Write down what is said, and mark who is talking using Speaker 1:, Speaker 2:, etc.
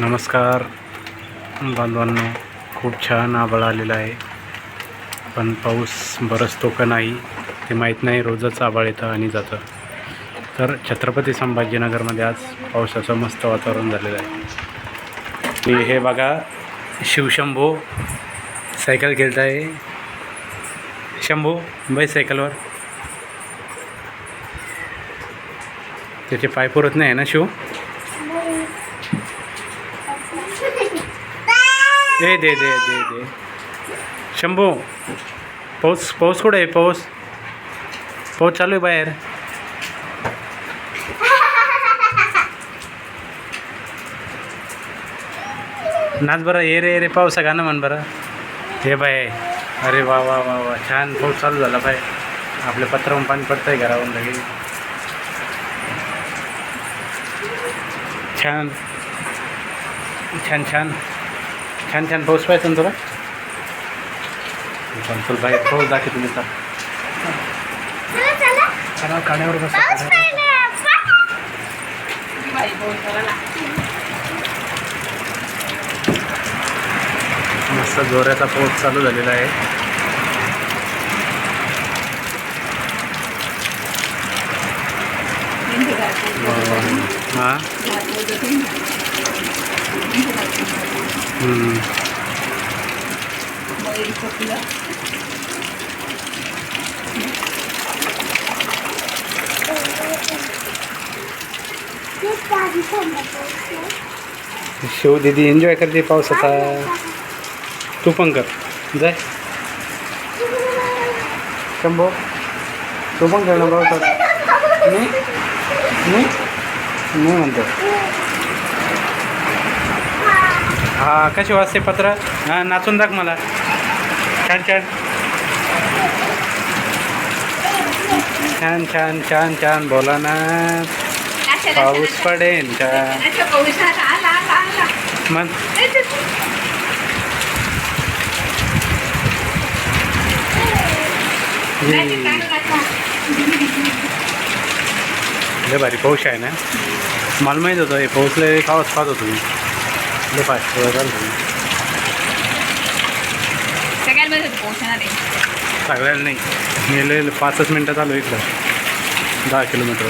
Speaker 1: नमस्कार बांधवांनो खूप छान आभाळ आलेला आहे. पण पाऊस बरसतो का नाही ते माहीत नाही रोजच आभाळ येतं आणि जातं. तर छत्रपती संभाजीनगरमध्ये आज पावसाचं मस्त वातावरण झालेलं आहे. मी हे बघा शिवशंभू सायकल खेळत आहे. शंभू बाई सायकलवर. त्याचे पाय पुरत नाही आहे ना शिव? दे दे दे दे दे. शंभू पाऊस पाऊस कुठे आहे? पाऊस. पाऊस चालू आहे बाहेर. नाच बरं ये रे ये रे पावसा गाणं म्हण बरं. हे बाय अरे वा वा वा वा छान पाऊस चालू झाला बाय आपल्या पत्रावरून पाणी पडतंय घरावरून लगेच. छान. छान छान. छान छान पाऊस पाहिजे ना तुला? चल चल बाहेर पाऊस दाखव तुम्ही चल चला. काण्यावर बसा. मस्त जोराचा पाऊस चालू झालेला आहे. हां? हम्म. शिव दीदी एन्जॉय करते पावसाचा तू पण कर. जाय. शंभो तू पण खेळ ना पावसात नाही नाही नाही म्हणतो. हा कशी वाजते पत्र? हां नाचून दाख मला. छान छान. छान छान छान छान बोला ना. पाऊस पडेल का? मग? लय भारी पाऊस आहे ना. मला माहीत होतं हे पाऊस लय कावच पाहत होतो मी
Speaker 2: आहे.
Speaker 1: सगळ्याला नाही मी लय पाचच मिनटात आलो इकडं. दहा किलोमीटर.